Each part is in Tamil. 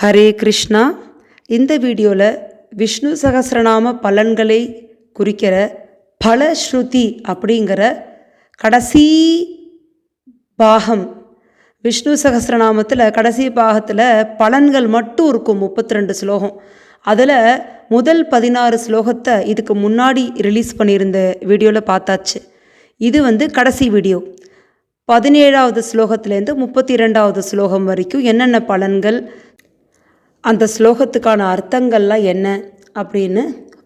ஹரே கிருஷ்ணா. இந்த வீடியோவில் விஷ்ணு சகசிரநாம பலன்களை குறிக்கிற பல ஸ்ருதி அப்படிங்கிற கடைசி பாகம் விஷ்ணு சகசிரநாமத்தில் கடைசி பாகத்தில் பலன்கள் மட்டும் இருக்கும் முப்பத்தி ரெண்டு ஸ்லோகம். அதில் முதல் பதினாறு ஸ்லோகத்தை இதுக்கு முன்னாடி ரிலீஸ் பண்ணியிருந்த வீடியோவில் பார்த்தாச்சு. இது வந்து கடைசி வீடியோ. பதினேழாவது ஸ்லோகத்துலேருந்து முப்பத்தி ரெண்டாவது ஸ்லோகம் வரைக்கும் என்னென்ன பலன்கள் அந்த ஸ்லோகத்துக்கான அர்த்தங்கள்லாம் என்ன அப்படின்னு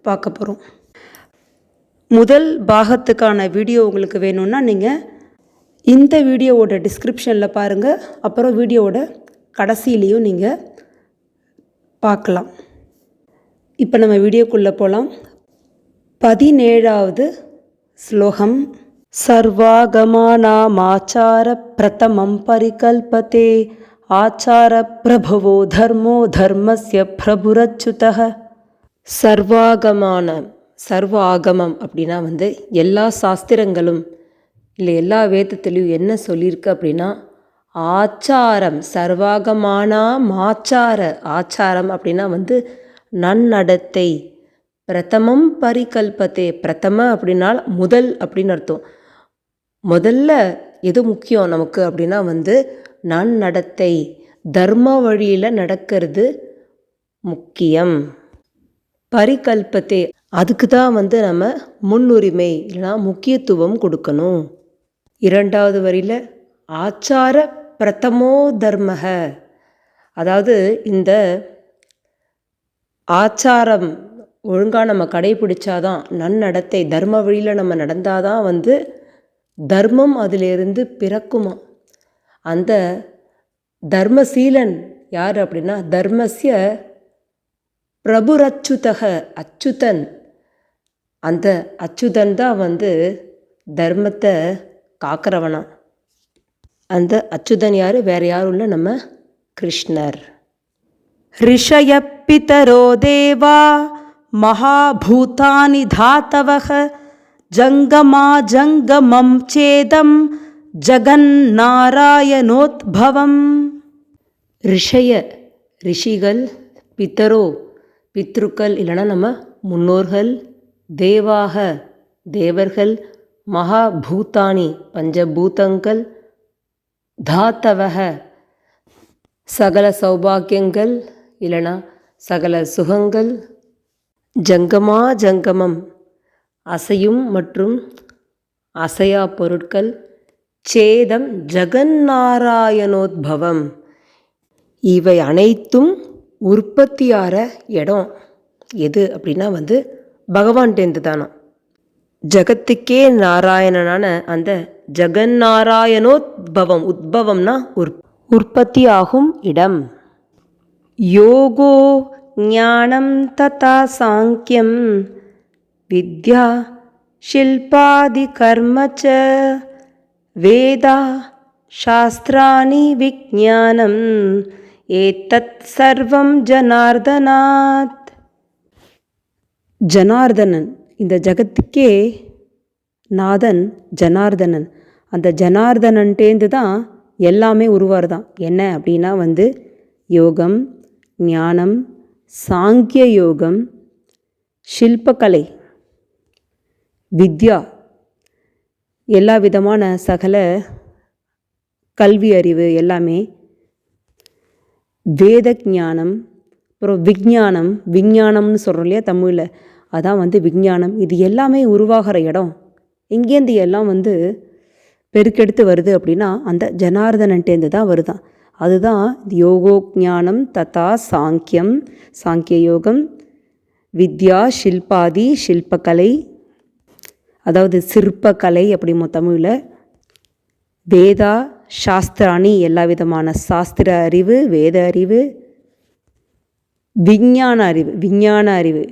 பார்க்க போகிறோம் முதல் பாகத்துக்கான வீடியோ உங்களுக்கு வேணும்னா நீங்கள் இந்த வீடியோவோட டிஸ்கிரிப்ஷனில் பாருங்கள் அப்புறம் வீடியோவோட கடைசியிலையும் நீங்கள் பார்க்கலாம். இப்போ நம்ம வீடியோக்குள்ளே போகலாம் பதினேழாவது ஸ்லோகம். சர்வாகமானாமாச்சார பிரதமம் பரிகல்பத்தே ஆச்சார பிரபவோ தர்மோ தர்மஸ்ய பிரபுரச்சுதக சர்வாகமான சர்வ ஆகமம் அப்படின்னா வந்து எல்லா சாஸ்திரங்களும் இல்லை எல்லா வேதத்துலேயும் என்ன சொல்லியிருக்கு அப்படின்னா ஆச்சாரம் சர்வாகமானா மாச்சார ஆச்சாரம் அப்படின்னா வந்து நன்னடத்தை பிரதமம் பரிகல்பத்தே பிரதம அப்படின்னா முதல் அப்படின்னு அர்த்தம். முதல்ல எது முக்கியம் நமக்கு அப்படின்னா வந்து நன்னடத்தை தர்ம வழியில் நடக்கிறது முக்கியம். பரிகல்பத்தே அதுக்கு தான் வந்து நம்ம முன்னுரிமை இல்லைனா முக்கியத்துவம் கொடுக்கணும். இரண்டாவது வரியில் ஆச்சார பிரதமோ தர்மக அதாவது இந்த ஆச்சாரம் ஒழுங்காக நம்ம கடைபிடிச்சாதான் நன்னடத்தை தர்ம வழியில் நம்ம நடந்தாதான் வந்து தர்மம் அதிலிருந்து பிறக்குமா? அந்த தர்மசீலன் யார் அப்படின்னா தர்மஸ்ய பிரபுரச்சுதக அச்சுதன். அந்த அச்சுதன் தான் வந்து தர்மத்தை காக்கிறவனா. அந்த அச்சுதன் யார்? வேறு யாரும் இல்லை நம்ம கிருஷ்ணர். ரிஷய பிதரோ தேவா மகாபூதானி தாத்தவக ஜங்கமா ஜங்கமம் சேதம் ஜகன்னாராயணோத்பவம் ரிஷய ரிஷிகள் பித்தரோ பித்ருக்கள் இல்லைன்னா நம்ம முன்னோர்கள் தேவாக தேவர்கள் மகாபூத்தானி பஞ்சபூதங்கள் தாத்தவக சகல சௌபாக்கியங்கள் இல்லைனா சகல சுகங்கள் ஜங்கமா ஜங்கமம் அசையும் மற்றும் அசையா பொருட்கள் சேதம் ஜெகநாராயணோத்பவம் இவை அனைத்தும் உற்பத்தியார இடம். எது அப்படின்னா வந்து பகவான்டேந்து தானா ஜகத்துக்கே நாராயணனான அந்த ஜெகநாராயணோத்பவம் உத்பவம்னா உற் உற்பத்தி ஆகும் இடம். யோகோ ஞானம் ததா சாங்கியம். வித்யா ஷில்பாதி கர்ம வேதா சாஸ்திராணி விஜானம் ஏதத் சர்வம் ஜனார்தனாத் ஜனார்தனன் இந்த ஜகத்துக்கே நாதன் ஜனார்தனன் அந்த ஜனார்தனன்ட்டேந்து தான் எல்லாமே உருவாருதான். என்ன அப்படின்னா வந்து யோகம் ஞானம் சாங்கிய யோகம் ஷில்பக்கலை வித்யா எல்லா விதமான சகல கல்வி அறிவு எல்லாமே வேத ஞானம் அப்புறம் விஞ்ஞானம் விஞ்ஞானம்னு சொல்கிறோம் இல்லையா தமிழில்? அதான் வந்து விஞ்ஞானம். இது எல்லாமே உருவாகிற இடம். எங்கேருந்து எல்லாம் வந்து பெருக்கெடுத்து வருது அப்படின்னா அந்த ஜனார்தனன்ட்டேந்து தான் வருதான். அதுதான் யோகோ ஞானம் ததா சாங்கியம் சாங்கிய யோகம் வித்யா ஷில்பாதி ஷில்பக்கலை அதாவது சிற்பக்கலை அப்படிமோ தமிழில். வேதா சாஸ்திராணி எல்லா விதமான சாஸ்திர அறிவு வேத அறிவு விஞ்ஞான அறிவு விஞ்ஞான அறிவு.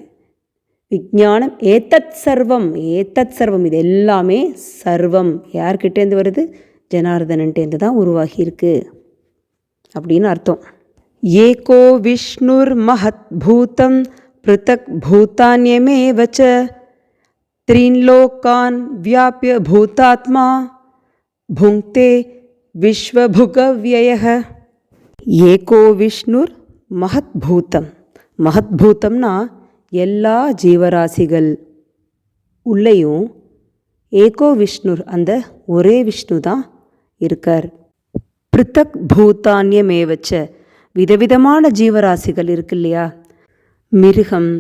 விஞ்ஞானம் ஏத்தத் சர்வம் ஏத்தத் சர்வம் இது எல்லாமே சர்வம். யார்கிட்டேருந்து வருது? ஜனார்தனன்ட்டேருந்து தான் உருவாகியிருக்கு அப்படின்னு அர்த்தம். ஏகோ விஷ்ணுர் மஹத் பூதம் பிருத்தக் பூதான்யமேவ வச்ச त्रीन्लोकान् व्याप्य भूतात्मा भुङ्क्ते विश्वभुगव्ययः एको विष्णुर् மகத்பூதம் மகத்பூதம்னா எல்லா ஜீவராசிகள் உள்ளேயும் ஏகோ விஷ்ணுர் அந்த ஒரே விஷ்ணு தான் இருக்கார் பிருத்தக் பூத்தான்யமேவச்ச விதவிதமான ஜீவராசிகள் இருக்கு இல்லையா மிருகம்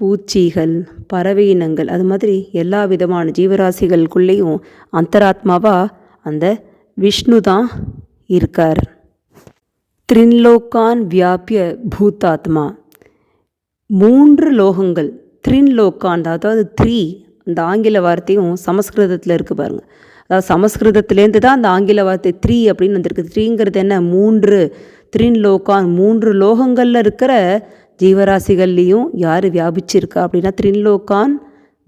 பூச்சிகள் பறவை இனங்கள் அது மாதிரி எல்லா விதமான ஜீவராசிகளுக்குள்ளேயும் அந்தராத்மாவா அந்த விஷ்ணு தான் இருக்கார். த்ரின்லோக்கான் வியாபிய பூத்தாத்மா மூன்று லோகங்கள் த்ரின்லோக்கான் அதாவது த்ரீ அந்த ஆங்கில வார்த்தையும் சமஸ்கிருதத்தில் இருக்கு பாருங்க. அதாவது சமஸ்கிருதத்துலேருந்து தான் அந்த ஆங்கில வார்த்தை த்ரீ அப்படின்னு வந்திருக்கு. த்ரீங்கிறது என்ன? மூன்று. த்ரீன் லோகான் மூன்று லோகங்களில் இருக்கிற ஜீவராசிகள்லேயும் யார் வியாபிச்சிருக்கா அப்படின்னா த்ரின்லோகான்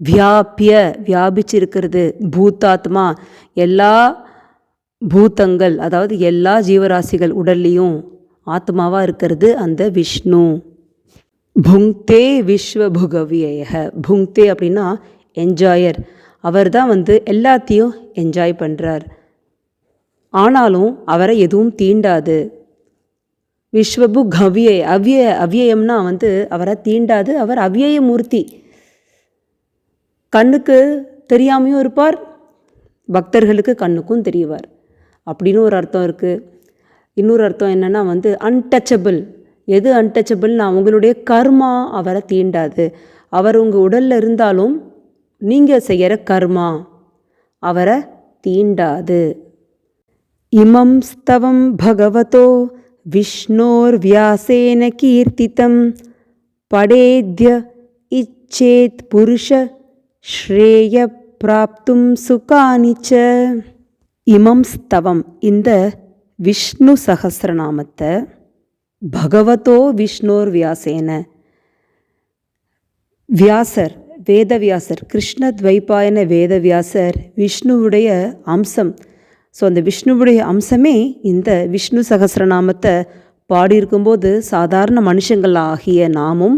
வியாபிய வியாபிச்சிருக்கிறது. பூத்தாத்மா. எல்லா பூத்தங்கள் அதாவது எல்லா ஜீவராசிகள் உடல்லையும் ஆத்மாவாக இருக்கிறது அந்த விஷ்ணு. புங்தே விஸ்வபுகவியக. புங்தே அப்படின்னா என்ஜாயர். அவர் தான் வந்து எல்லாத்தையும் என்ஜாய் பண்ணுறார் ஆனாலும் அவரை எதுவும் தீண்டாது. விஸ்வபு கவ்ய அவ்ய அவ்யயம்னா வந்து அவரை தீண்டாது அவர் அவ்யய மூர்த்தி. கண்ணுக்கு தெரியாமையும் இருப்பார் பக்தர்களுக்கு கண்ணுக்கும் தெரியவார் அப்படின்னு ஒரு அர்த்தம் இருக்குது இன்னொரு அர்த்தம் என்னென்னா வந்து அன்டச்சபிள் எது அன்டச்சபிள்னா உங்களுடைய கர்மா அவரை தீண்டாது. அவர் உங்கள் உடலில் இருந்தாலும் நீங்கள் செய்கிற கர்மா அவரை தீண்டாது. இமம் ஸ்தவம் பகவதோ विष्णोर्व्यासेन कीर्तितं पडेद्य इच्छेत् पुरुष श्रेयप्राप्तुं பிராப்தும் च। இமம் ஸ்தவம் இந்த விஷ்ணு சகசிரநாமத்தை பகவதோ விஷ்ணோர் வியாசேன வியாசர் வேதவியாசர் கிருஷ்ண துவைபாயன வேதவியாசர் விஷ்ணுவுடைய அம்சம் ஸோ அந்த விஷ்ணுவுடைய அம்சமே இந்த விஷ்ணு சகசிரநாமத்தை பாடியிருக்கும்போது சாதாரண மனுஷங்கள் ஆகிய நாமும்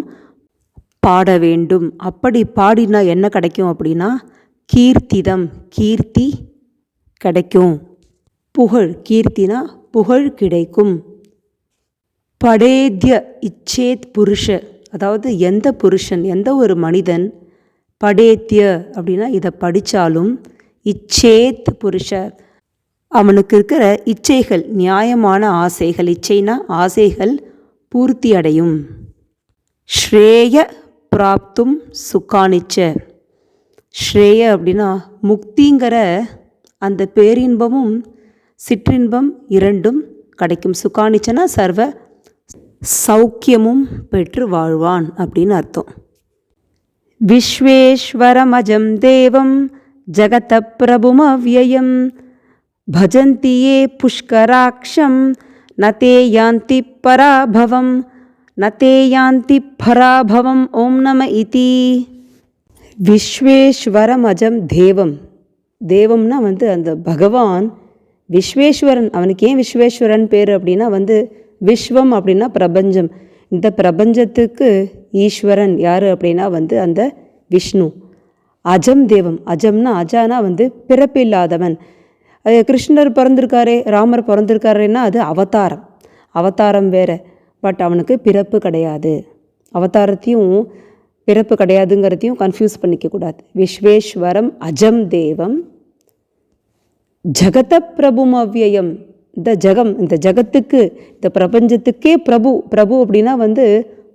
பாட வேண்டும். அப்படி பாடினா என்ன கிடைக்கும் அப்படின்னா கீர்த்திதம் கீர்த்தி கிடைக்கும். புகழ் கீர்த்தினா புகழ் கிடைக்கும். படேத்ய இச்சேத் புருஷ அதாவது எந்த புருஷன் எந்த ஒரு மனிதன் படேத்திய அப்படின்னா இதை படித்தாலும் இச்சேத் புருஷ அவனுக்கு இருக்கிற இச்சைகள் நியாயமான ஆசைகள் இச்சைனா ஆசைகள் பூர்த்தி அடையும் ஸ்ரேய பிராப்தும் சுக்கானிச்ச ஸ்ரேய அப்படின்னா முக்திங்கிற அந்த பேரின்பமும் சிற்றின்பம் இரண்டும் கிடைக்கும். சுக்கானிச்சனா சர்வ சௌக்கியமும் பெற்று வாழ்வான் அப்படின்னு அர்த்தம். விஸ்வேஸ்வரமஜம் தேவம் ஜகத பிரபுமவ்யயம் भजन्ति ये पुष्कराक्षं ந தே யாந்தி பராபவம் ந தே யாந்தி பராபவம் ஓம் नम इति। விஸ்வேஸ்வரமஜம் தேவம் தேவம்னா வந்து அந்த பகவான் விஸ்வேஸ்வரன் அவனுக்கு ஏன் விஸ்வேஸ்வரன் பேர் அப்படின்னா வந்து விஸ்வம் அப்படின்னா பிரபஞ்சம். இந்த பிரபஞ்சத்துக்கு ஈஸ்வரன் யார் அப்படின்னா வந்து அந்த விஷ்ணு. அஜம் தேவம். அஜம்னா அஜானா வந்து பிறப்பில்லாதவன். அது கிருஷ்ணர் பிறந்திருக்காரே ராமர் பிறந்திருக்காருன்னா அது அவதாரம். அவதாரம் வேறு. பட் அவனுக்கு பிறப்பு கிடையாது. அவதாரத்தையும் பிறப்பு கிடையாதுங்கிறதையும் கன்ஃபியூஸ் பண்ணிக்கக்கூடாது விஸ்வேஸ்வரம் அஜம் தேவம். ஜகத பிரபும் அவ்வியம் இந்த ஜகம் இந்த ஜகத்துக்கு இந்த பிரபஞ்சத்துக்கே பிரபு பிரபு அப்படின்னா வந்து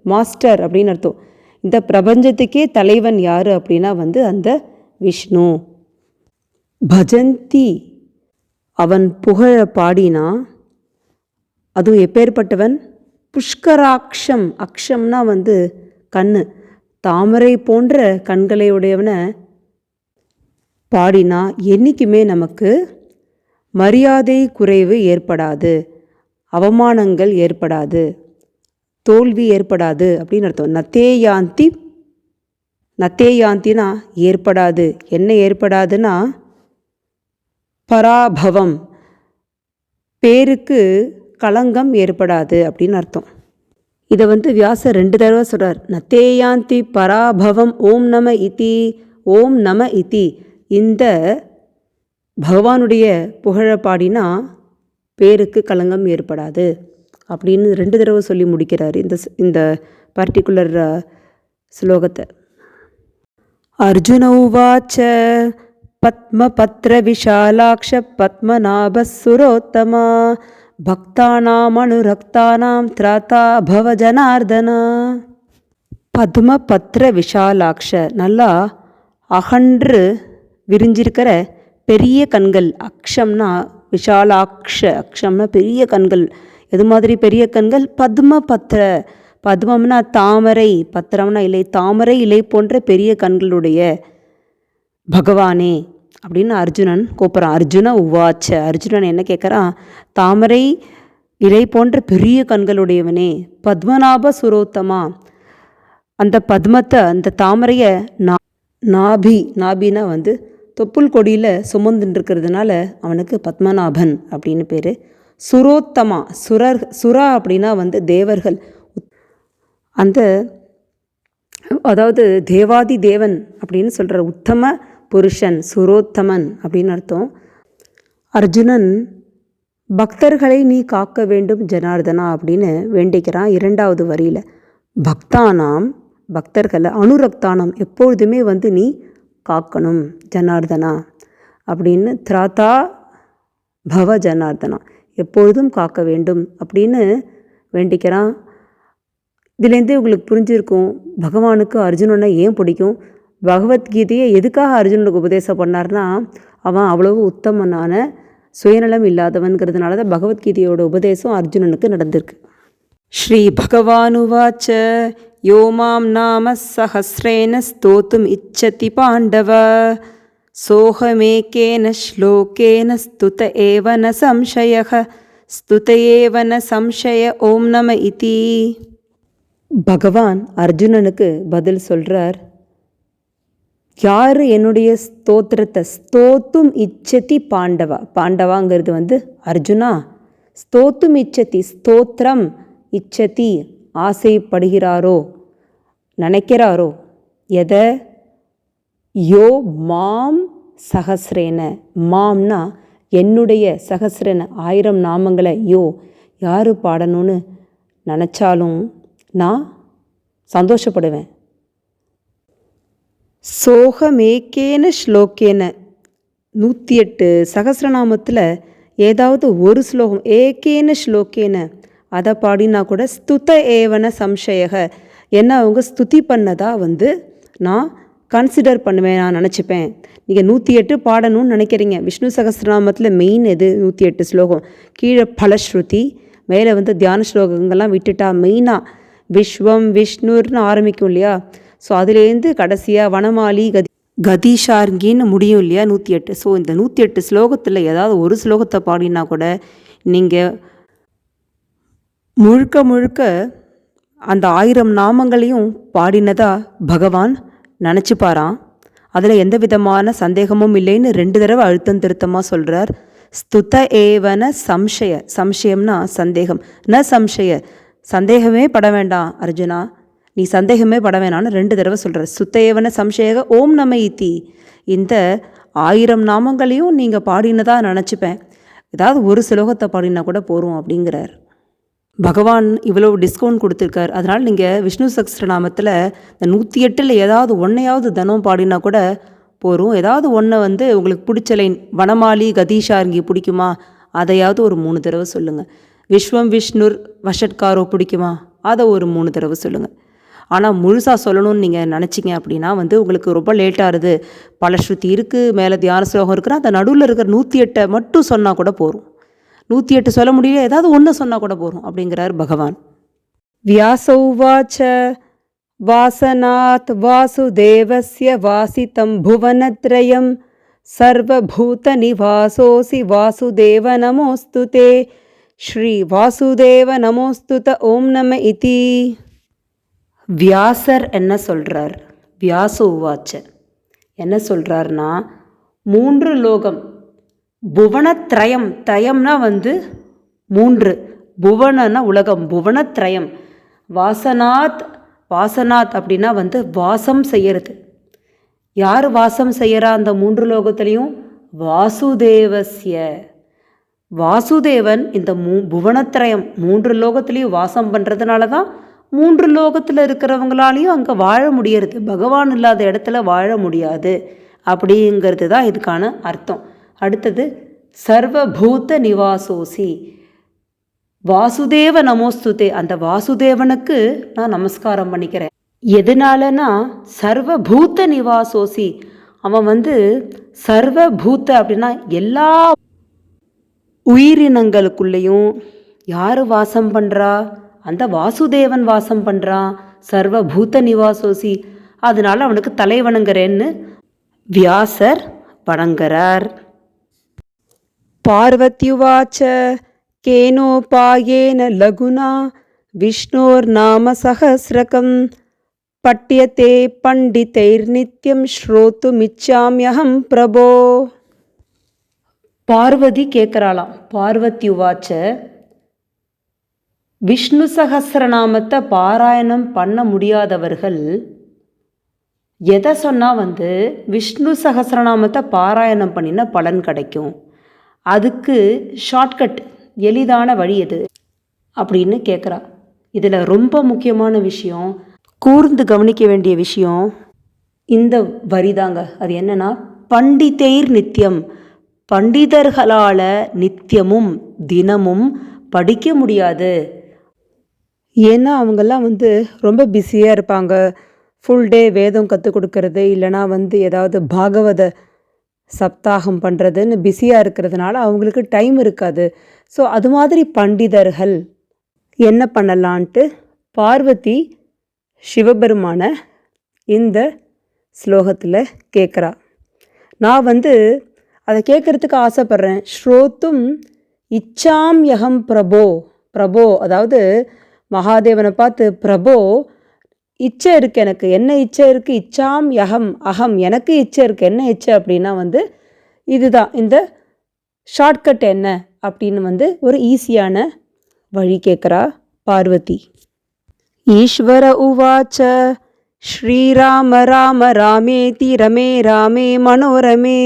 மாஸ்டர் அப்படின்னு அர்த்தம். இந்த பிரபஞ்சத்துக்கே தலைவன் யார் அப்படின்னா வந்து அந்த விஷ்ணு. பஜந்தி. அவன் புகழ பாடினா அதுவும் எப்பேற்பட்டவன்? புஷ்கராட்சம் அக்ஷம்னா வந்து கண்ணு. தாமரை போன்ற கண்களை உடையவனை பாடினா என்றைக்குமே நமக்கு மரியாதை குறைவு ஏற்படாது அவமானங்கள் ஏற்படாது தோல்வி ஏற்படாது அப்படின்னு அர்த்தம். நத்தேயாந்தி நத்தேயாந்தினா ஏற்படாது. என்ன ஏற்படாதுன்னா பராபவம். பேருக்கு களங்கம் ஏற்படாது அப்படின்னு அர்த்தம். இதை வந்து வியாசர் ரெண்டு தடவை சொல்கிறார் நத்தேயாந்தி பராபவம் ஓம் நம இதி ஓம் நம இதி. இந்த பகவானுடைய புகழ பாடினா பேருக்கு களங்கம் ஏற்படாது அப்படின்னு ரெண்டு தடவை சொல்லி முடிக்கிறார் இந்த இந்த பர்டிகுலர் ஸ்லோகத்தை. அர்ஜுன உவாச்ச पद्मपत्रविशालाक्ष पद्मनाभसुरोत्तमा भक्तानामनुरक्तानां त्राता भव जनार्दन பத்மபத்ர விஷாலாக்ஷ நல்லா அகன்று விரிஞ்சிருக்கிற பெரிய கண்கள் அக்ஷம்னா விஷாலாக்ஷ அக்ஷம்னா பெரிய கண்கள் எது மாதிரி பெரிய கண்கள் பத்மபத்ர பத்மம்னா தாமரை பத்திரம்னா இலை தாமரை இலை போன்ற பெரிய கண்களுடைய பகவானே அப்படின்னு அர்ஜுனன் கூப்பிட்றான். அர்ஜுன உவாச்ச. அர்ஜுனன் என்ன கேட்குறான் தாமரை இலை போன்ற பெரிய கண்களுடையவனே பத்மநாப சுரோத்தமா. அந்த பத்மத்தை அந்த தாமரையை நா நாபி நாபினா வந்து தொப்புள் கொடியில் சுமந்துட்டு அவனுக்கு பத்மநாபன் அப்படின்னு பேர். சுரோத்தமா சுரர் சுரா அப்படின்னா வந்து தேவர்கள். அந்த அதாவது தேவாதி தேவன் அப்படின்னு சொல்கிற உத்தம புருஷன் சுரோத்தமன் அப்படின்னு அர்த்தம். அர்ஜுனன் பக்தர்களை நீ காக்க வேண்டும் ஜனார்தனா அப்படின்னு வேண்டிக்கிறான் இரண்டாவது வரியில். பக்தானாம் பக்தர்களை அனுரக்தானம் எப்பொழுதுமே வந்து நீ காக்கணும் ஜனார்தனா அப்படின்னு திராத்தா பவ ஜனார்தனா எப்பொழுதும் காக்க வேண்டும் அப்படின்னு வேண்டிக்கிறான். இதுலேருந்தே உங்களுக்கு புரிஞ்சிருக்கும் பகவானுக்கு அர்ஜுனனை ஏன் பிடிக்கும்? பகவத்கீதையை எதுக்காக அர்ஜுனனுக்கு உபதேசம் பண்ணார்னா அவன் அவ்வளவு உத்தமனான சுயநலம் இல்லாதவன்கிறதுனால தான் பகவத்கீதையோட உபதேசம் அர்ஜுனனுக்கு நடந்திருக்கு. ஸ்ரீ பகவானுவாச்ச யோ மாம் நாம சஹசிரேன ஸ்தோத்தும் இச்சதி பாண்டவ சோகமேகேன ஸ்லோகேன ஸ்துத ஏவன சம்சய ஸ்துத ஏவன சம்சய ஓம் நம இதி. பகவான் அர்ஜுனனுக்கு பதில் சொல்கிறார் யார் என்னுடைய ஸ்தோத்திரத்தை ஸ்தோத்தும் இச்சதி பாண்டவா? பாண்டவாங்கிறது வந்து அர்ஜுனா. ஸ்தோத்தும் இச்சதி ஸ்தோத்திரம் இச்சதி ஆசைப்படுகிறாரோ? நினைக்கிறாரோ? எதை? யோ மாம் சஹஸ்ரேன மாம்னா என்னுடைய சகசிரன ஆயிரம் நாமங்களை யோ யார் பாடணும்னு நினச்சாலும் நான் சந்தோஷப்படுவேன். சோகமேக்கேன ஸ்லோக்கேன நூற்றி எட்டு சகசிரநாமத்தில் ஏதாவது ஒரு ஸ்லோகம் ஏகேன ஸ்லோக்கேன அதை பாடினா கூட ஸ்துத ஏவன சம்சயக. என்ன அவங்க ஸ்துதி பண்ணதா வந்து நான் கன்சிடர் பண்ணுவேன் நான் நினச்சிப்பேன். நீங்கள் நூற்றி எட்டு பாடணும்னு நினைக்கிறீங்க. விஷ்ணு சகசிரநாமத்தில் மெயின் எது? நூற்றி எட்டு ஸ்லோகம். கீழே பலஸ்ருதி மேலே வந்து தியான ஸ்லோகங்கள்லாம் விட்டுட்டா மெயினாக விஸ்வம் விஷ்ணுர்னு ஆரம்பிக்கும் இல்லையா? ஸோ அதுலேருந்து கடைசியாக வனமாலி கதி கதிஷார்கின்னு முடியும் இல்லையா? நூற்றி எட்டு ஸோ இந்த நூற்றி எட்டு ஸ்லோகத்தில் ஏதாவது ஒரு ஸ்லோகத்தை பாடினா கூட நீங்கள் முழுக்க முழுக்க அந்த ஆயிரம் நாமங்களையும் பாடினதா பகவான் நினச்சிப்பாராம் அதில் எந்த விதமான சந்தேகமும் இல்லைன்னு ரெண்டு தடவை அழுத்தம் திருத்தமாக சொல்கிறார் ஸ்துத ஏவன சம்சய. சம்சயம்னா சந்தேகம். ந சம்சய. சந்தேகமே பட வேண்டாம் அர்ஜுனா. நீ சந்தேகமே பட வேணாம்னு ரெண்டு தடவை சொல்கிற சுத்த சம்சேக ஓம் நம இத்தி. இந்த ஆயிரம் நாமங்களையும் நீங்கள் பாடினதா நினச்சிப்பேன். ஏதாவது ஒரு ஸ்லோகத்தை பாடினா கூட போகிறோம் அப்படிங்கிறார். பகவான் இவ்வளோ டிஸ்கவுண்ட் கொடுத்துருக்கார். அதனால் நீங்கள் விஷ்ணு சகஸ்ரநாமத்தில் இந்த நூற்றி எட்டில் ஏதாவது ஒன்றையாவது தினம் பாடினா கூட போகிறோம் ஏதாவது ஒன்றை வந்து உங்களுக்கு பிடிச்ச லைன் வனமாலி கதீஷார்கி பிடிக்குமா? அதையாவது ஒரு மூணு தடவை சொல்லுங்கள் விஸ்வம் விஷ்ணுர் வஷட்காரோ பிடிக்குமா? அதை ஒரு மூணு தடவை சொல்லுங்கள் ஆனால் முழுசாக சொல்லணும்னு நீங்கள் நினச்சிங்க அப்படின்னா வந்து உங்களுக்கு ரொம்ப லேட்டாகுது பல ஸ்ருதி இருக்குது மேலே தியான ஸ்லோகம் இருக்கிற அந்த நடுவில் இருக்கிற நூற்றி எட்டை மட்டும் சொன்னால் கூட போகும் நூற்றி எட்டு சொல்ல முடியல ஏதாவது ஒன்று சொன்னால் கூட போகும் அப்படிங்கிறார் பகவான். வியாசௌவாச்ச வாசனாத் வாசுதேவசிய வாசிதம் புவனத்ரயம் சர்வபூத நிவாசோசி வாசுதேவ நமோஸ்துதே ஸ்ரீ வாசுதேவ நமோஸ்துத ஓம் நம இதி. வியாசர் என்ன சொல்கிறார் வியாச உவாச்ச. என்ன சொல்கிறார்னா மூன்று லோகம் புவனத்ரயம் திரயம்னா வந்து மூன்று புவனன்னா உலகம் புவனத்ரயம். வாசனாத் வாசனாத் அப்படின்னா வந்து வாசம் செய்கிறது யார் வாசம் செய்கிறா அந்த மூன்று லோகத்துலேயும்? வாசுதேவசிய வாசுதேவன் இந்த மூ புவனத்திரயம் மூன்று லோகத்துலேயும் வாசம் பண்ணுறதுனால தான் மூன்று லோகத்தில் இருக்கிறவங்களாலையும் அங்கே வாழ முடியறது. பகவான் இல்லாத இடத்துல வாழ முடியாது. அப்படிங்கிறது தான் இதுக்கான அர்த்தம். அடுத்தது சர்வபூத நிவாசோசி. வாசுதேவ நமோஸ்துதே. அந்த வாசுதேவனுக்கு நான் நமஸ்காரம் பண்ணிக்கிறேன். எதனாலனா சர்வபூத்த நிவாசோசி. அவன் வந்து சர்வபூத்த அப்படின்னா எல்லா உயிரினங்களுக்குள்ளேயும் யார் வாசம் பண்ணுறா அந்த வாசுதேவன் வாசம் பண்ணுறான் சர்வபூத நிவாசோசி அதனால அவனுக்கு தலை வணங்குறேன்னு வியாசர் வணங்குறார். பார்வத்யுவாச்ச கேனோபாயேன லகுனா விஷ்ணோர் நாம சகசிரகம். பட்யத்தே பண்டிதைர்நித்யம் ஸ்ரோத்துமிச்சாமியகம் பிரபோ. பார்வதி கேட்குறாளாம் பார்வத்யுவாச்ச விஷ்ணு சகசிரநாமத்தை பாராயணம் பண்ண முடியாதவர்கள் எதை சொன்னால் வந்து விஷ்ணு சகசிரநாமத்தை பாராயணம் பண்ணின பலன் கிடைக்கும். அதுக்கு ஷார்ட்கட் எளிதான வழி எது? அப்படின்னு கேட்குறா இதில் ரொம்ப முக்கியமான விஷயம் கூர்ந்து கவனிக்க வேண்டிய விஷயம் இந்த வரிதாங்க. அது என்னன்னா பண்டிதைர் நித்தியம் பண்டிதர்களால் நித்தியமும் தினமும் படிக்க முடியாது. ஏன்னா அவங்கெல்லாம் வந்து ரொம்ப பிஸியாக இருப்பாங்க. ஃபுல் டே வேதம் கற்றுக் கொடுக்கறது இல்லைனா வந்து ஏதாவது பாகவத சப்தாகம் பண்ணுறதுன்னு பிஸியாக இருக்கிறதுனால அவங்களுக்கு டைம் இருக்காது. ஸோ அது மாதிரி பண்டிதர்கள் என்ன பண்ணலான்ட்டு பார்வதி சிவபெருமான இந்த ஸ்லோகத்தில் கேட்குறா நான் வந்து அதை கேட்குறதுக்கு ஆசைப்பட்றேன். ஸ்ரோத்தும் இச்சாம் யகம் பிரபோ பிரபோ அதாவது மகாதேவனை பார்த்து பிரபோ இச்சை இருக்குது எனக்கு. என்ன இச்சை இருக்குது இச்சாம் யகம் அகம். எனக்கு இச்சை இருக்குது என்ன இச்சை? அப்படின்னா வந்து இதுதான். இந்த ஷார்ட்கட் என்ன? அப்படின்னு வந்து ஒரு ஈஸியான வழி கேட்குறா பார்வதி. ஈஸ்வர உவாச்ச ஸ்ரீராம ராம ராமேதி ரமே ராமே மனோரமே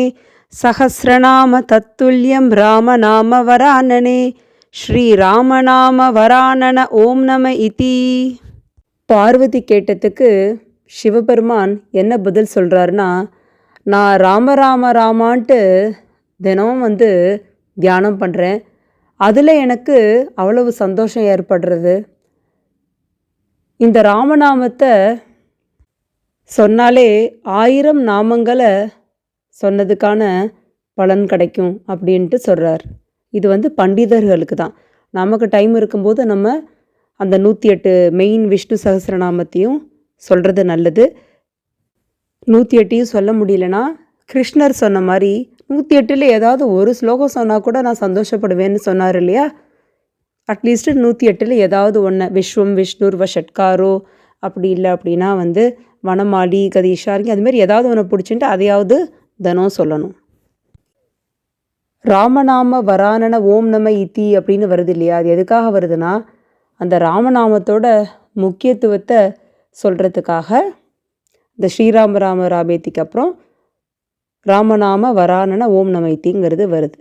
சகசிரநாம தத்துல்யம் ராமநாம வரானனே ஸ்ரீராமநாம வரானன ஓம் நம இதி. பார்வதி கேட்டதுக்கு சிவபெருமான் என்ன பதில் சொல்கிறாருன்னா நான் ராம ராம ராமான்ட்டு தினமும் வந்து தியானம் பண்ணுறேன் அதில் எனக்கு அவ்வளவு சந்தோஷம் ஏற்படுறது. இந்த ராமநாமத்தை சொன்னாலே ஆயிரம் நாமங்களை சொன்னதுக்கான பலன் கிடைக்கும் அப்படின்ட்டு சொல்கிறார் இது வந்து பண்டிதர்களுக்கு தான். நமக்கு டைம் இருக்கும்போது நம்ம அந்த நூற்றி எட்டு மெயின் விஷ்ணு சகசிரநாமத்தையும் சொல்கிறது நல்லது. நூற்றி எட்டையும் சொல்ல முடியலனா கிருஷ்ணர் சொன்ன மாதிரி நூற்றி எட்டில் ஏதாவது ஒரு ஸ்லோகம் சொன்னால் கூட நான் சந்தோஷப்படுவேன்னு சொன்னார் இல்லையா? அட்லீஸ்ட்டு நூற்றி எட்டில் ஏதாவது ஒன்று விஸ்வம் விஷ்ணுர்வ வஷட்காரோ அப்படி இல்லை அப்படின்னா வந்து வனமாலி கதீஷாரிங்க அதுமாரி ஏதாவது ஒன்று பிடிச்சிட்டு அதையாவது தினம் சொல்லணும். ராமநாம வரானன ஓம் நம இத்தி அப்படின்னு வருது இல்லையா? அது எதுக்காக வருதுன்னா அந்த ராமநாமத்தோட முக்கியத்துவத்தை சொல்கிறதுக்காக இந்த ஸ்ரீராம ராம ராமேத்திக்கு அப்புறம் ராமநாம வரானன ஓம் நம இத்திங்கிறது வருது.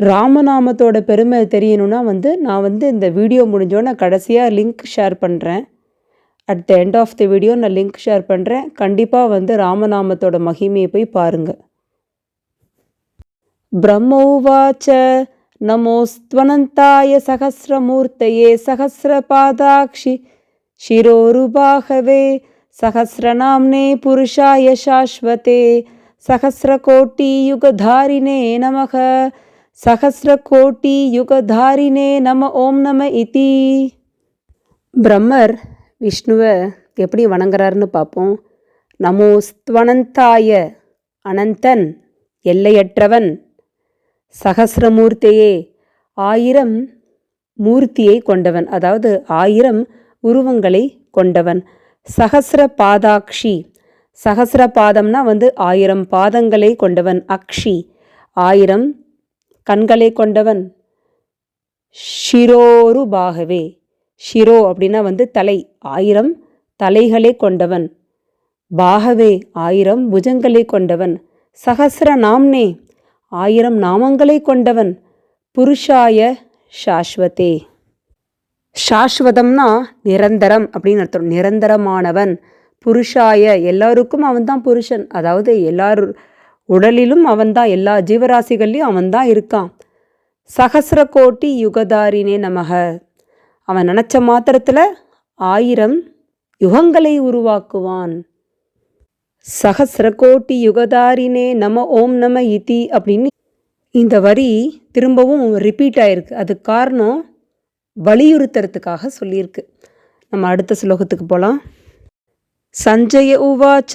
ராமநாமத்தோட பெருமை தெரியணும்னா வந்து நான் வந்து இந்த வீடியோ முடிஞ்சோன்னே கடைசியாக லிங்க் ஷேர் பண்ணுறேன் at the end of the video நான் லிங்க் ஷேர் பண்ணுறேன் கண்டிப்பாக வந்து ராமநாமத்தோட மகிமையை போய் பாருங்கள் ब्रह्मोवाच नमोस्त्वनन्ताय सहस्रमूर्तये सहस्रपादाक्षि शिरोरुबाहवे सहस्रनाम्ने पुरुषाय शाश्वते सहस्रकोटियुगधारिणे नमः சகசிரகோட்டி நம ஓம் நம இதி பிரம்மர் விஷ்ணுவை எப்படி வணங்குறாருன்னு பார்ப்போம் நமோஸ்துவனந்தாய அனந்தன் எல்லையற்றவன் சகசிரமூர்த்தியே. ஆயிரம் மூர்த்தியை கொண்டவன். அதாவது ஆயிரம் உருவங்களை கொண்டவன். சகசிர பாதாக்ஷி சகசிர பாதம்னா வந்து ஆயிரம் பாதங்களை கொண்டவன். அக்ஷி. ஆயிரம் கண்களை கொண்டவன். ஷிரோரு பாகவே ஷிரோ அப்படின்னா வந்து தலை. ஆயிரம் தலைகளை கொண்டவன். பாகவே ஆயிரம் புஜங்களை கொண்டவன். சகசிர நாம்னே ஆயிரம் நாமங்களை கொண்டவன் புருஷாய சாஸ்வதே. சாஸ்வதம்னா நிரந்தரம் அப்படின்னு அர்த்தம். நிரந்தரமானவன் புருஷாய எல்லாருக்கும் அவன்தான் புருஷன். அதாவது எல்லார் உடலிலும் அவன்தான் எல்லா ஜீவராசிகள்லையும் அவன்தான் இருக்கான். சகசிர கோட்டி யுகதாரினே நமக. அவன் நினச்ச மாத்திரத்தில் ஆயிரம் யுகங்களை உருவாக்குவான். சகசிரகோட்டி யுகதாரினே நம ஓம் நம இதி அப்படின்னு இந்த வரி திரும்பவும் ரிப்பீட் ஆயிருக்கு. அதுக்கு காரணம் வலியுறுத்துறதுக்காக சொல்லியிருக்கு. நம்ம அடுத்த ஸ்லோகத்துக்கு போகலாம் சஞ்சய உவாச்ச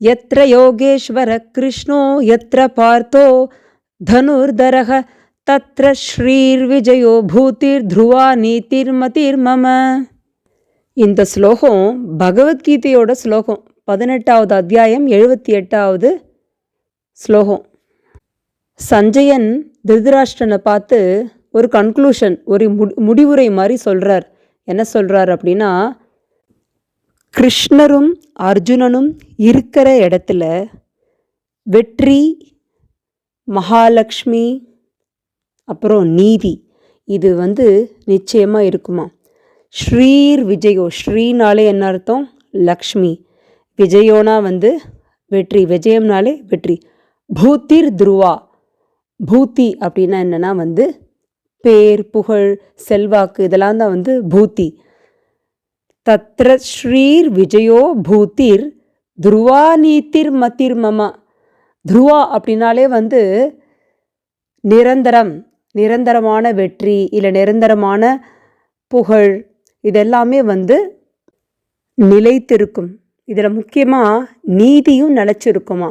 எத்திர யோகேஸ்வர கிருஷ்ணோ எத்திர பார்த்தோ தனுர்தரக தத்ர ஸ்ரீர் விஜயோ பூதிர் த்ருவா நீதிர் மதிர் மம. இந்த ஸ்லோகம் பகவத்கீதையோட ஸ்லோகம். பதினெட்டாவது அத்தியாயம் எழுபத்தி எட்டாவது ஸ்லோகம். சஞ்சயன் திருதராஷ்டனை பார்த்து ஒரு கன்க்ளூஷன் ஒரு மு முடிவுரை மாதிரி சொல்கிறார் என்ன சொல்கிறார் அப்படின்னா கிருஷ்ணரும் அர்ஜுனனும் இருக்கிற இடத்துல வெற்றி மகாலட்சுமி அப்புறம் நீதி இது வந்து நிச்சயமாக இருக்குமா? ஸ்ரீர் விஜயோ ஸ்ரீனாலே என்ன அர்த்தம்? லக்ஷ்மி. விஜயோனா வந்து வெற்றி விஜயம்னாலே வெற்றி. பூத்திர் துருவா. பூத்தி அப்படின்னா என்னென்னா வந்து பேர் புகழ் செல்வாக்கு இதெல்லாம் தான் வந்து பூத்தி. தத்ர ஸ்ரீர் விஜயோ பூத்திர் துருவா நீத்திர் மத்திர் மமா. துருவா அப்படின்னாலே வந்து நிரந்தரம் நிரந்தரமான வெற்றி இல்லை நிரந்தரமான புகழ் இதெல்லாமே வந்து நிலைத்திருக்கும். இதில் முக்கியமாக நீதியும் நிலச்சிருக்குமா?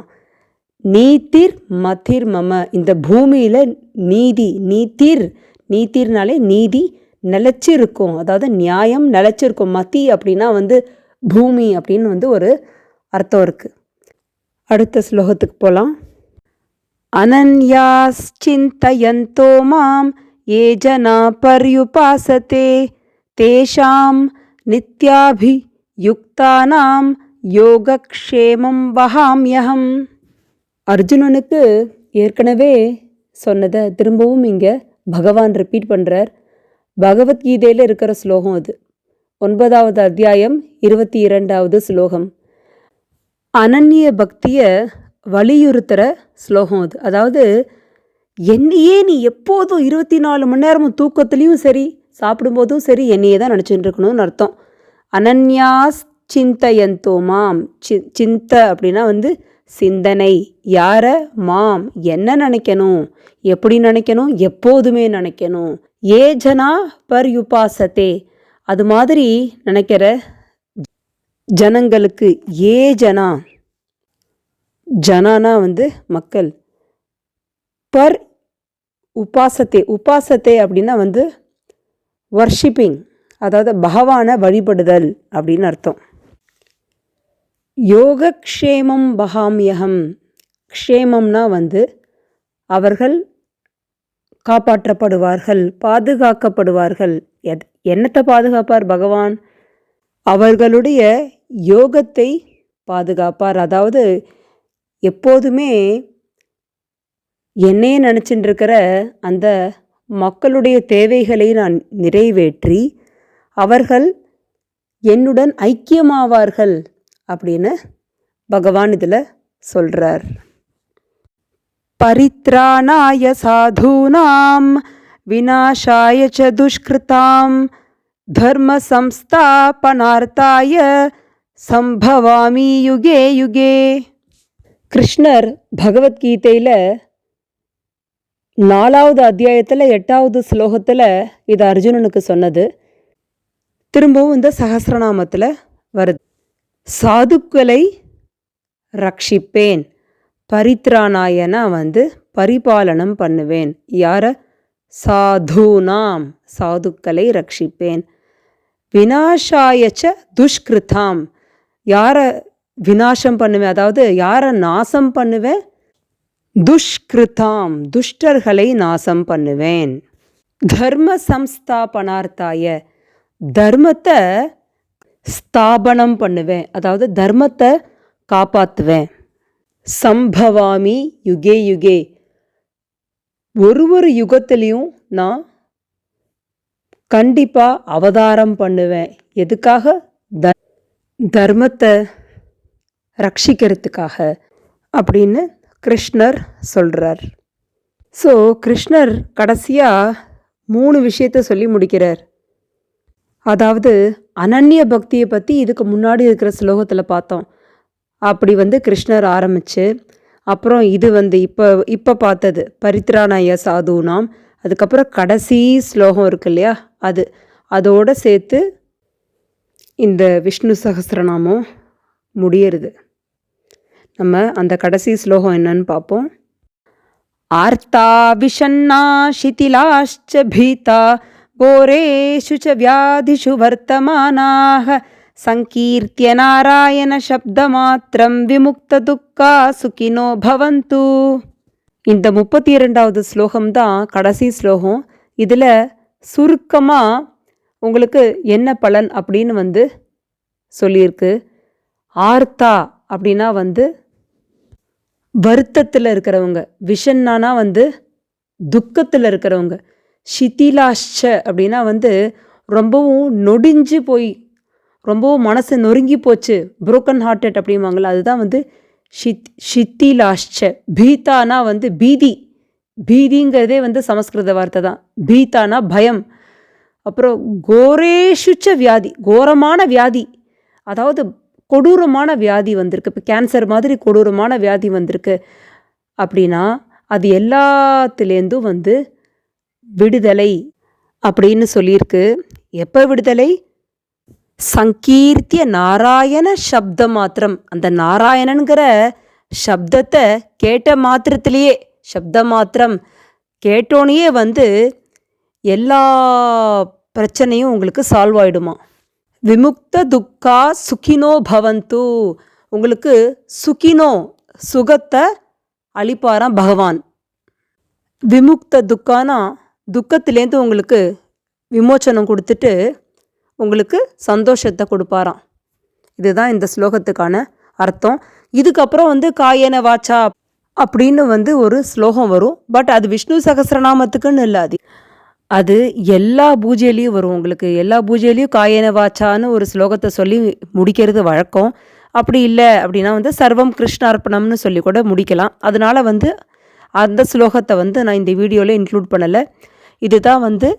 நீத்திர் மதிர் மம. இந்த பூமியில் நீதி நீதிர் நீதிர்னாலே நீதி நிலச்சிருக்கும். அதாவது நியாயம் நிலச்சிருக்கும். மதி அப்படின்னா வந்து பூமி அப்படின்னு வந்து ஒரு அர்த்தம் இருக்குது அடுத்த ஸ்லோகத்துக்கு போகலாம் அனன்யாச்சிந்தயந்தோ மாம் ஏ ஜனா பர்யுபாசத்தே தேஷாம் நித்யாபி யுக்தானாம் யோகக்ஷேமம் வகாமியகம் அர்ஜுனனுக்கு ஏற்கனவே சொன்னதை திரும்பவும் இங்கே பகவான் ரிப்பீட் பண்ணுறார் பகவத்கீதையில் இருக்கிற ஸ்லோகம் அது. ஒன்பதாவது அத்தியாயம் இருபத்தி இரண்டாவது ஸ்லோகம். அனன்ய பக்தியை வலியுறுத்துகிற ஸ்லோகம் அது. அதாவது என்னையே நீ எப்போதும் இருபத்தி நாலு மணி நேரமும் தூக்கத்துலேயும் சரி சாப்பிடும்போதும் சரி என்னையே தான் நினச்சிட்டு இருக்கணும்னு அர்த்தம். அனன்யாஸ் சிந்தயந்தோ மாம். சி சிந்த அப்படின்னா வந்து சிந்தனை. யாரை? மாம். என்ன நினைக்கணும்? எப்படி நினைக்கணும்? எப்போதுமே நினைக்கணும். ஏ ஜனா பர் யுபாசத்தே அது மாதிரி நினைக்கிற ஜனங்களுக்கு ஏ ஜனா. ஜனானா வந்து மக்கள். பர் உபாசத்தே. உபாசத்தே அப்படின்னா வந்து வர்ஷிப்பிங் அதாவது பகவானை வழிபடுதல் அப்படின்னு அர்த்தம். யோகக்ஷேமம் பகாமியகம் க்ஷேமம்னா வந்து அவர்கள் காப்பாற்றப்படுவார்கள் பாதுகாக்கப்படுவார்கள். எத் என்னத்தை பாதுகாப்பார் பகவான்? அவர்களுடைய யோகத்தை பாதுகாப்பார். அதாவது எப்போதுமே என்னையே நினச்சிட்டு இருக்கிற அந்த மக்களுடைய தேவைகளை நான் நிறைவேற்றி அவர்கள் என்னுடன் ஐக்கியமாவார்கள். அப்படின்னு பகவான் இதில் சொல்கிறார் பரித்ராணாய சாதூனாம் விநாசாய ச துஷ்கிருதாம் தர்ம சம்ஸ்தாபனார்த்தாய சம்பவாமி யுகே யுகே. கிருஷ்ணர் பகவத்கீதையில் நாலாவது அத்தியாயத்தில் எட்டாவது ஸ்லோகத்தில் இது அர்ஜுனனுக்கு சொன்னது. திரும்பவும் இந்த சகசிரநாமத்தில் வருது. சாதுக்களை ரட்சிப்பேன். பரித்ராணாயனா வந்து பரிபாலனம் பண்ணுவேன். யார? சாதுனாம். சாதுக்களை ரட்சிப்பேன். வினாஷாயச்ச துஷ்கிருதாம். யாரை வினாசம் பண்ணுவேன் அதாவது யாரை நாசம் பண்ணுவேன் துஷ்கிருதாம். துஷ்டர்களை நாசம் பண்ணுவேன். தர்ம சம்ஸ்தாபனார்த்தாய தர்மத்தை ஸ்தாபனம் பண்ணுவேன். அதாவது தர்மத்தை காப்பாற்றுவேன் சம்பவாமி யுகே யுகே. ஒரு ஒரு யுகத்திலையும் நான் கண்டிப்பாக அவதாரம் பண்ணுவேன். எதுக்காக? த தர்மத்தை ரட்சிக்கிறதுக்காக அப்படின்னு கிருஷ்ணர் சொல்கிறார் ஸோ கிருஷ்ணர் கடைசியாக மூணு விஷயத்த சொல்லி முடிக்கிறார். அதாவது அனன்ய பக்தியை பற்றி இதுக்கு முன்னாடி இருக்கிற ஸ்லோகத்தில் பார்த்தோம். அப்படி வந்து கிருஷ்ணர் ஆரம்பித்து அப்புறம் இது வந்து இப்போ இப்போ பார்த்தது பரித்ராணய சாதுனாம் அதுக்கப்புறம் கடைசி ஸ்லோகம் இருக்கு இல்லையா அது. அதோடு சேர்த்து இந்த விஷ்ணு சகசிரநாமம் முடியறது. நம்ம அந்த கடைசி ஸ்லோகம் என்னன்னு பார்ப்போம். ஆர்த்தா விஷன்னா ஷிதிலாஷ்ச பீதா घोरेषु च व्याधिषु वर्तमानाः सङ्कीर्त्य नारायणशब्दमात्रं विमुक्तदुःखा सुखिनो भवन्तु இந்த முப்பத்தி இரண்டாவது ஸ்லோகம் தான் கடைசி ஸ்லோகம் இதில் சுருக்கமாக உங்களுக்கு என்ன பலன் அப்படின்னு வந்து சொல்லியிருக்கு ஆர்த்தா அப்படின்னா வந்து வருத்தத்தில் இருக்கிறவங்க விஷன்னானா வந்து துக்கத்தில் இருக்கிறவங்க ஷிதிலாஷ்ச அப்படின்னா வந்து ரொம்பவும் நொடிஞ்சு போய் ரொம்பவும் மனசு நொறுங்கி போச்சு. புரோக்கன் ஹார்ட்டட் அப்படிம்பாங்களே அதுதான் வந்து ஷித் ஷித்திலாஷ்ச பீதானா வந்து பீதி. பீதிங்கிறதே வந்து சமஸ்கிருத வார்த்தை தான். பீதானா பயம். அப்புறம் கோரேஷுச்ச வியாதி கோரமான வியாதி. அதாவது கொடூரமான வியாதி வந்திருக்கு. இப்போ கேன்சர் மாதிரி கொடூரமான வியாதி வந்திருக்கு. அப்படின்னா அது எல்லாத்துலேருந்தும் வந்து விடுதலை அப்படின்னு சொல்லியிருக்கு. எப்போ விடுதலை? சங்கீர்த்திய நாராயண சப்த மாத்திரம். அந்த நாராயணனுங்கிற சப்தத்தை கேட்ட மாத்திரத்திலேயே சப்த மாத்திரம் கேட்டோனையே வந்து எல்லா பிரச்சனையும் உங்களுக்கு சால்வ் ஆகிடுமா விமுக்த துக்கா சுகினோ பவந்து. உங்களுக்கு சுகினோ சுகத்தை அளிப்பாராம் பகவான். விமுக்த துக்கானா துக்கத்திலேருந்து உங்களுக்கு விமோச்சனம் கொடுத்துட்டு உங்களுக்கு சந்தோஷத்தை கொடுப்பாராம். இதுதான் இந்த ஸ்லோகத்துக்கான அர்த்தம். இதுக்கப்புறம் வந்து காயன வாச்சா அப்படின்னு வந்து ஒரு ஸ்லோகம் வரும். பட் அது விஷ்ணு சகசிரநாமத்துக்குன்னு இல்லை அது. அது எல்லா பூஜையிலையும் வரும் உங்களுக்கு. எல்லா பூஜையிலையும் காயன வாச்சான்னு ஒரு ஸ்லோகத்தை சொல்லி முடிக்கிறது வழக்கம். அப்படி இல்லை அப்படின்னா வந்து சர்வம் கிருஷ்ணார்ப்பணம்னு சொல்லி கூட முடிக்கலாம். அதனால் வந்து அந்த ஸ்லோகத்தை வந்து நான் இந்த வீடியோவில் இன்க்ளூட் பண்ணலை. இதுதான் வந்து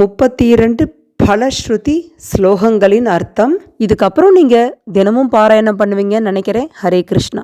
முப்பத்தி இரண்டு பலஸ்ருதி ஸ்லோகங்களின் அர்த்தம். இதுக்கப்புறம் நீங்கள் தினமும் பாராயணம் பண்ணுவீங்கன்னு நினைக்கிறேன். ஹரே கிருஷ்ணா.